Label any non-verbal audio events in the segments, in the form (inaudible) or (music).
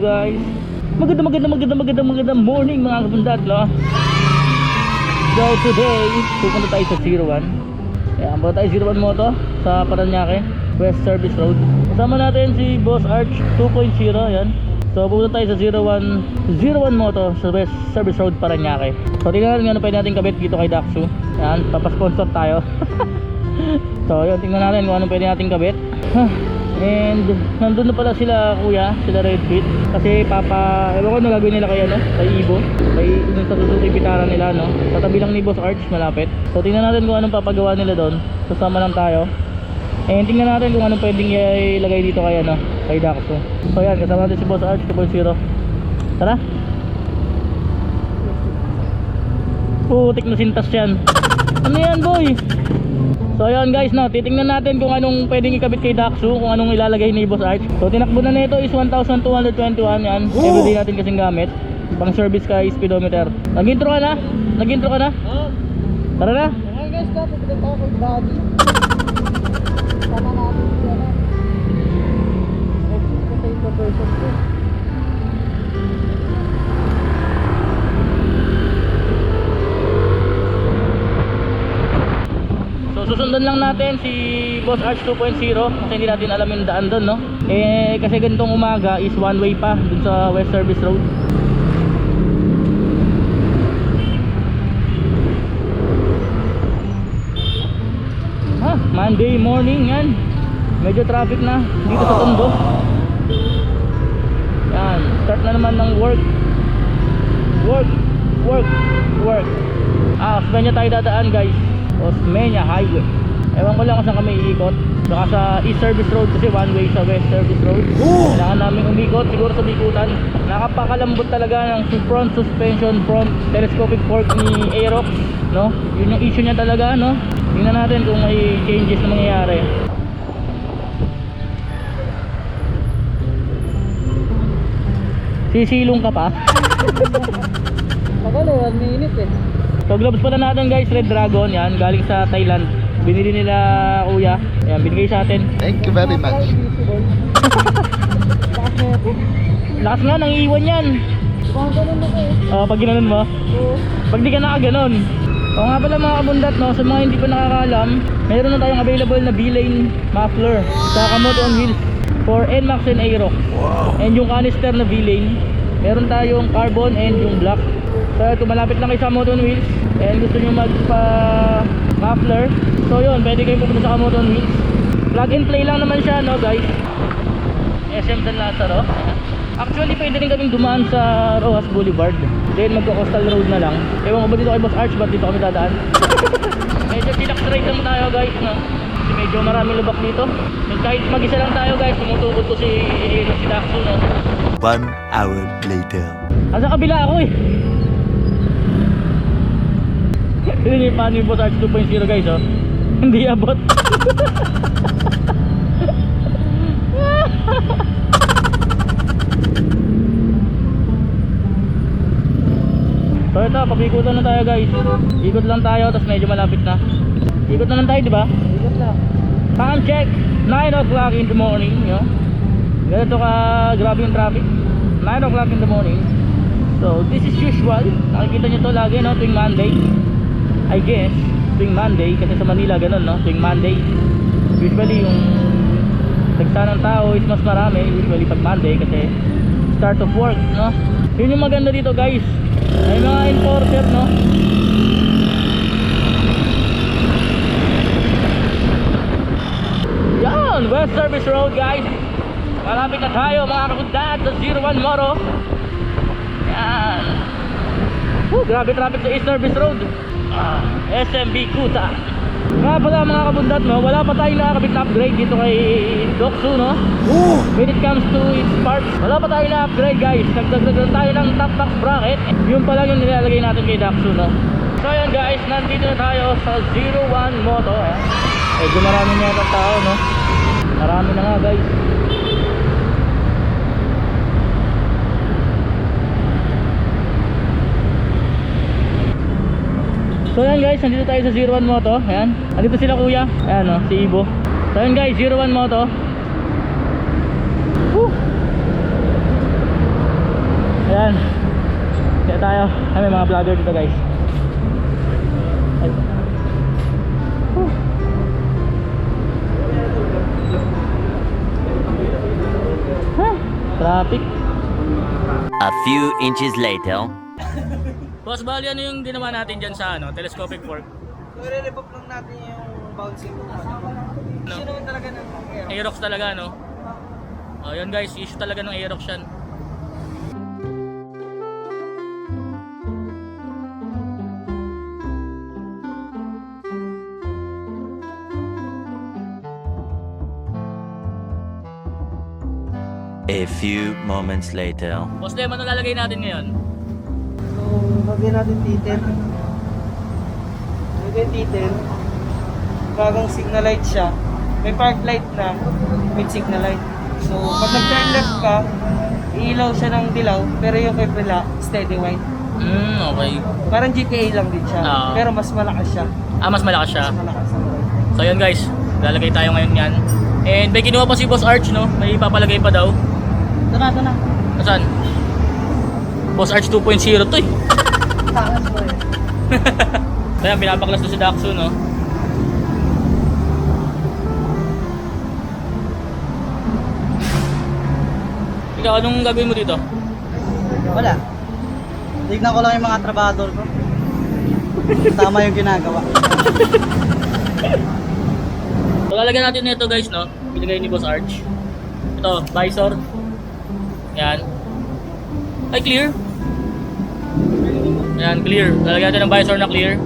guys? Maganda maganda maganda maganda maganda morning mga kabundat no? So today, pupunta tayo sa 01 Ayan, punta tayo 01 Moto sa Paranaque West Service Road. Kasama natin si Boss Arch 2.0 Ayan. So pupunta tayo sa 01 01 Moto sa West Service Road Paranaque. So tingnan natin ano pwede natin kabit dito kay Daxu. Ayan, papasponsor tayo. (laughs) So yun, tingnan natin kung ano pwede natin kabit. Huh. And nandun na pala sila kuya, sila Redfit Kasi papa, ewan ko ano gagawin nila kay ano, kay Ibo. Kay yung sa nila no? Sa tabi lang ni Boss Arch, malapit. So tingnan natin kung anong papagawa nila doon Sasama lang tayo. And tingnan natin kung anong pwedeng ilagay dito kay ano, kay Daxo. So yan, kasama natin si Boss Arch, 2.0 Tara. Putik na sintas yan. Ano yan boy? So ayun guys, no, titingnan natin kung anong pwedeng ikabit kay Daxu, kung anong ilalagay ni Boss Arch. So tinakbo na nito is 1,221 yan. Everyday natin kasing gamit. Pang service kay speedometer. Nag-intro ka na? Nag-intro ka na? Oo. Tara na. Okay guys, ito. Pupunta tayo kay Daddy. Natin si ano. Next potato version ko. Susundan lang natin si Boss Arch 2.0 kasi hindi natin alam yung daan doon, no? Eh kasi ganitong umaga is one way pa dun sa West Service Road. Ha, Monday morning yan. Medyo traffic na dito sa Tondo. Yan, start na naman ng work. Work, work, work. Ah, Osmeña tayo dadaan guys. Osmeña Highway. Ewan ko lang kung saan kami iikot. Baka sa East Service Road kasi one way sa West Service Road. Kailangan namin umikot siguro sa Bikutan. Nakapakalambot talaga ng front suspension front telescopic fork ni Aerox. No? Yun yung issue niya talaga. No? Tingnan natin kung may changes na mangyayari. Sisilong ka pa? Tagal eh, one minute eh. So gloves pala natin guys, Red Dragon yan, galing sa Thailand. Binili nila kuya. Ayan, binigay sa atin. Thank you very much. (laughs) Lakas nga, nang iiwan yan. Oh, pag ginanon mo. Oo. Pag di ka nakaganon. O nga pala mga kabundat no, sa mga hindi pa nakakaalam, mayroon na tayong available na B-lane muffler sa Kamoto on Wheels for NMAX and Aerox. And yung canister na V-lane, meron tayong carbon and yung black. So ito malapit lang kayo sa Kamoto on Wheels and gusto nyo magpa muffler. So yun, pwede kayo pupunta sa Kamoto on Wheels. Plug and play lang naman siya no guys. SM San Lazaro. Actually, pwede rin kaming dumaan sa Rojas Boulevard. Then magka-coastal road na lang. Ewan ko ba dito kay Boss Arch, ba't dito kami dadaan? (laughs) medyo chillax ride lang tayo guys, no? Kasi medyo maraming lubak dito. And kahit mag-isa lang tayo guys, tumutukod ko si, si Daxo, no? One hour later. Asa kabila ako eh. Yun yung paano yung Boss Arch 2.0 guys, oh. Hindi abot. (laughs) So ito, pag-ikutan na tayo guys. Ikot lang tayo, tapos medyo malapit na. Ikot na lang tayo, di ba? Ikot lang. Time check, 9 o'clock in the morning, know. Ganito ka, grabe yung traffic. 9 o'clock in the morning. So, this is usual. Nakikita nyo to lagi, no, tuwing Monday. I guess, tuwing Monday, kasi sa Manila ganun, no, tuwing Monday. Usually, yung tagsa ng tao is mas marami, usually pag Monday, kasi start of work, no. Yun yung maganda dito, guys. May mga enforcer, no. Yan, West Service Road guys. Malapit na tayo mga kakundad sa 01 Moro. Yan. Woo, grabe traffic sa East Service Road. Ah, SMB Kuta. Nga pala mga kabundat no, wala pa tayong nakakabit na upgrade dito kay Doxu no. When it comes to its parts, wala pa tayong na-upgrade guys. Nagdagdag lang tayo ng top box bracket. Yun pa lang yung nilalagay natin kay Doxu no. So yun guys, nandito na tayo sa 01 Moto. Eh. Medyo marami na yata tao no. Marami na nga guys. So yan guys, nandito tayo sa 01 Moto. Ayan. Nandito sila kuya. Ayan o, si Ibo. So yan guys, 01 Moto. Woo! Ayan. Kaya tayo. Ay, may mga vlogger dito guys. Ay. Traffic. A few inches later. (laughs) Boss, bali ano yung ginawa natin dyan sa ano, telescopic fork? So, i-remove lang natin yung bouncing mo. No. Sino naman talaga ng air? Aerox talaga, no? Oh, yun guys, issue talaga ng Aerox yan. A few moments later. Boss Dem, ano lalagay natin ngayon? Lagyan natin titin. Lagyan titin. Bagong signal light siya. May park light na with signal light. So, pag nag-turn left ka, iilaw siya ng dilaw, pero yung kay pila, steady white. Hmm, okay. Parang GPA lang din siya. Oo. Pero mas malakas siya. Ah, mas malakas siya. Mas malakas. So yun guys, lalagay tayo ngayon yan. And may kinuha pa si Boss Arch, no? May papalagay pa daw. Ito na, ito na. Nasaan? Boss Arch 2.0 to eh. (laughs) Kaya pinapaklas na si Daxo, no? Ikaw, anong gagawin mo dito? Wala. Tignan ko lang yung mga trabador ko. Tama yung ginagawa. So lalagyan natin nito guys, no? Binigay ni Boss Arch. Ito, visor. Yan. Ay, clear. Yan, clear. Lalagyan natin ng visor na clear.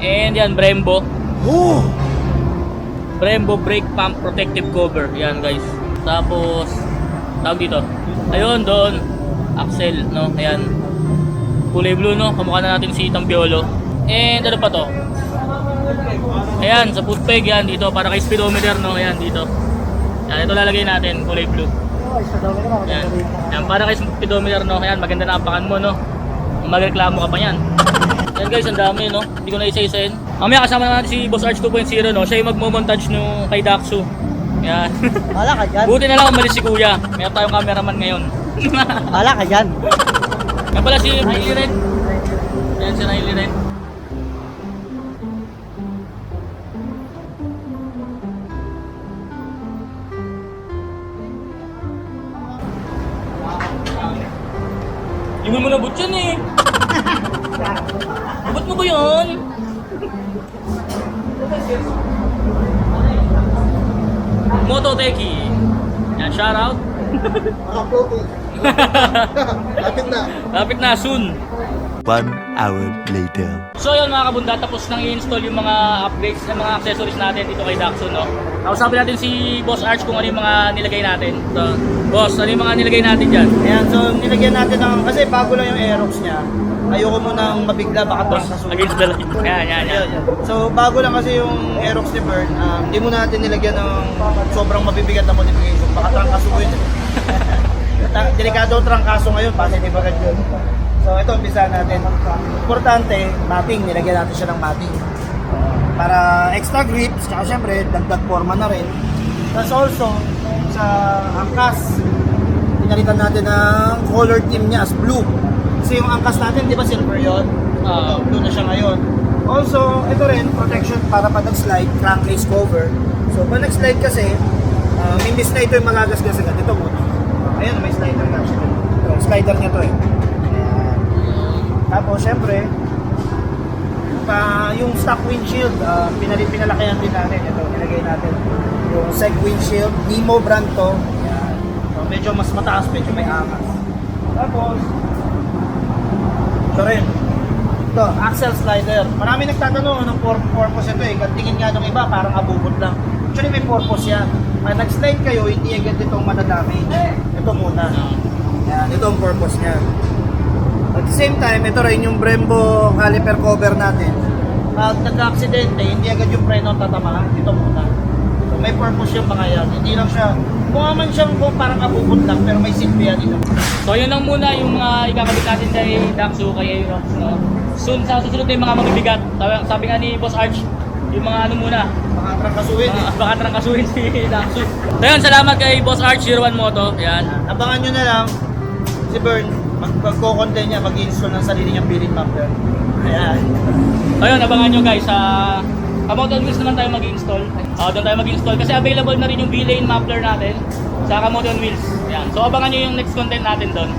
And yan, Brembo. Brembo brake pump protective cover. Yan guys. Tapos, tawag dito. Ayun, doon. Axle, no? Ayan. Kulay blue, no? Kamukha na natin si Tambiolo. And ano pa to? Ayan, sa foot peg yan dito para kay speedometer no. Ayan dito. Yan, ito lalagay natin, kulay blue. Ayan. Yan, para kay speedometer no. Ayan, maganda na apakan mo no. Magreklamo ka pa yan. Yan guys, ang dami no. Hindi ko na isa-isahin. Mamaya kasama natin si Boss Arch 2.0 no. Siya yung magmo-montage no kay Daxu. Yan. Wala ka dyan. Buti na lang umalis si Kuya. Meron tayong cameraman ngayon. Wala ka dyan. Yan pala si Riley Red. Yan si Riley Red. Hindi mo nabot yan eh. Nabot mo ba yun? Mototeki. Yan, shout out. Lapit na. Lapit na, soon. One hour later. So yun mga kabunda, tapos nang i-install yung mga upgrades ng mga accessories natin dito kay Daxon, no? Kausapin natin si Boss Arch kung ano yung mga nilagay natin. So, boss, ano yung mga nilagay natin dyan? Ayan, so nilagyan natin ng, kasi bago lang yung Aerox niya. Ayoko mo nang mabigla, baka Boss, trangkasuhin. against the light. Yan, yan, yan. So bago lang kasi yung Aerox ni Bern, um, hindi mo natin nilagyan ng sobrang mabibigat na modification. Baka trangkasuhin. (laughs) Delikado ang trangkaso ngayon, positive agad yun. So ito, umpisa natin. Importante, mating, nilagyan natin siya ng mating. Para extra grips, tsaka syempre, dagdag forma na rin. Tapos also, sa angkas, pinalitan natin ng color team niya as blue. Kasi yung angkas natin, di ba silver yun? Ito, blue na siya ngayon. Also, ito rin, protection para pag nag-slide, crankcase cover. So, pag nag-slide kasi, uh, may miss na ito yung magagasgas agad. Ito muna. Ayan, may slider na siya. Ito, slider niya to eh. Tapos, syempre, pa yung stock windshield, uh, pinalit pinalakihan din natin. Ito, nilagay natin. Yung Seg windshield, Nemo brand to. Ayan. So, medyo mas mataas, medyo may angas. Tapos, ito rin. Ito, axle slider. Marami nagtatanong anong pur- purpose ito eh. Tingin nga ng iba, parang abubot lang. Actually, may purpose yan. Pag nag-slide kayo, hindi agad itong madadamage. Ito muna. Yan, ito ang purpose niya. At the same time, ito rin yung Brembo caliper cover natin. Pag nagka-aksidente, hindi agad yung preno tatamaan. Ito muna. So, may purpose yung mga yan. Hindi lang siya, kung man siyang kung parang abubot lang, pero may silbi yan ito. So yun lang muna yung mga ikakabit natin kay Daxo, kay Aerox, no? Soon sa susunod na yung mga mabibigat. Sabi, sabi nga ni Boss Arch, yung mga ano muna, Mga trangkasuhin eh. (laughs) mga baka trangkasuhin si Daxo. So yun, salamat kay Boss Arch, 01 Moto. Yan. Abangan nyo na lang si Bern mag- magko-content niya, mag-install ng sarili niyang billing muffler. Ayan. Ayun, abangan nyo guys. Sa Kamoton Wheels naman tayo mag-install. Uh, doon tayo mag-install kasi available na rin yung V-Lane muffler natin sa Kamoton Wheels. Yan. So abangan nyo yung next content natin doon.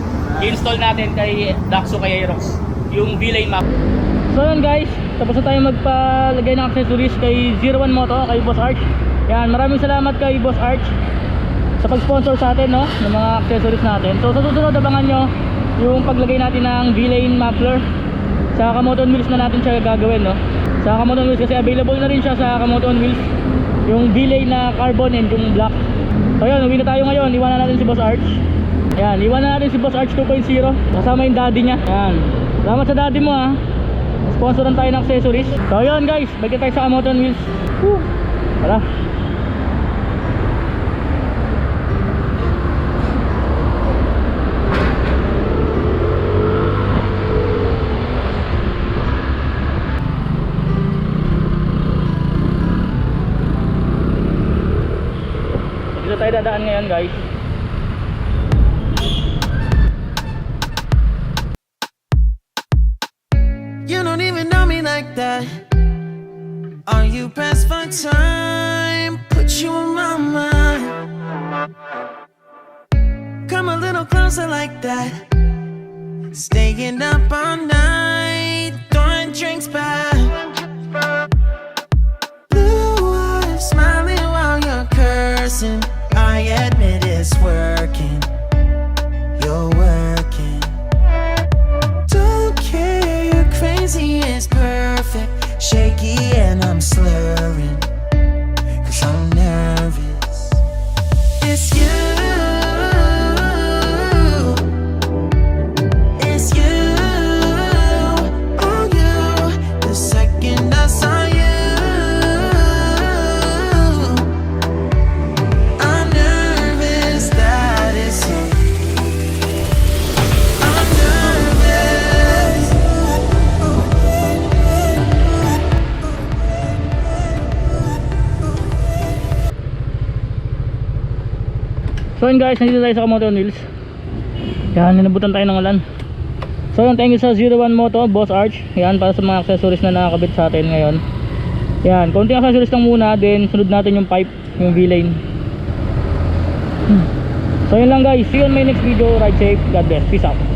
I-install natin kay Daxo kay Aerox yung V-Lane muffler. So yun guys, tapos na tayo magpalagay ng accessories kay 01 Moto, kay Boss Arch. Yan, maraming salamat kay Boss Arch sa pag-sponsor sa atin no, ng mga accessories natin. So sa susunod abangan nyo yung paglagay natin ng V-Lane muffler sa Kamoton Wheels na natin siya gagawin no. Sa Kamoton Wheels kasi available na rin siya sa Kamoton Wheels yung V-Lane na carbon and yung black. So yun, uwi na tayo ngayon. Iwanan natin si Boss Arch. Yan, iwanan natin si Boss Arch 2.0 kasama yung daddy niya. Yan. Salamat sa daddy mo ha. Sponsoran tayo ng accessories. So yun guys, balik tayo sa Kamoton Wheels. Woo! Tara. Tayo dadaan ngayon guys. You don't even know me like that. Are you pressed for time? Put you in my mind. Come a little closer like that. Staying up all night, throwing drinks back. So yun guys, nandito tayo sa Kamoton Wheels. Yan, ninabutan tayo ng ulan. So yun, thank you sa 01 Moto, Boss Arch. Yan, para sa mga accessories na nakakabit sa atin ngayon. Yan, konting accessories lang muna, then sunod natin yung pipe, yung V-Lane. Hmm. So yun lang guys, see you on my next video. Ride safe, God bless, peace out.